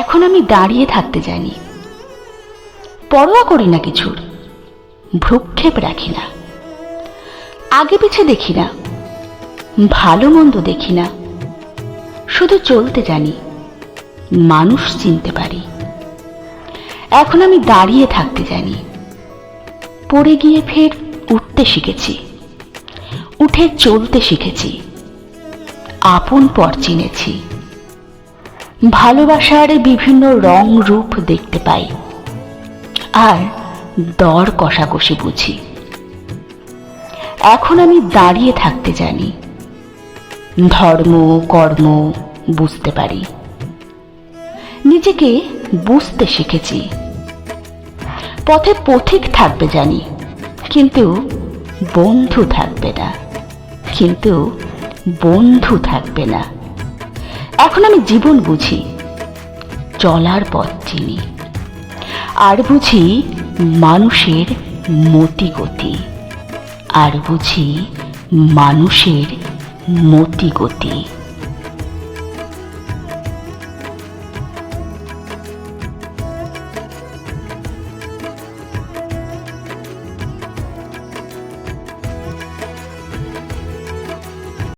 এখন আমি দাঁড়িয়ে থাকতে জানি পরোয়া করি না কিছুর, ভ্রুক্ষেপ রাখি না। আগে পিছে দেখি না, ভালো মন্দ দেখি না। শুধু চলতে জানি, মানুষ চিনতে পারি। এখন আমি দাঁড়িয়ে থাকতে জানি। পড়ে গিয়ে ফের উঠতে শিখেছি, উঠে চলতে শিখেছি। আপন পর চিনেছি। ভালোবাসার বিভিন্ন রং রূপ দেখতে পাই। আর দর কষাকষি বুঝি। এখন আমি দাঁড়িয়ে থাকতে জানি। ধর্ম, কর্ম বুঝতে পারি। নিজেকে বুঝতে শিখেছি। পথে পথিক থাকবে জানি, কিন্তু বন্ধু থাকবে না। কিন্তু বন্ধু থাকবে না। এখন আমি জীবন বুঝি, চলার পথ চিনি। আর বুঝি মানুষের মতি গতি আর বুঝি মানুষের মতি গতি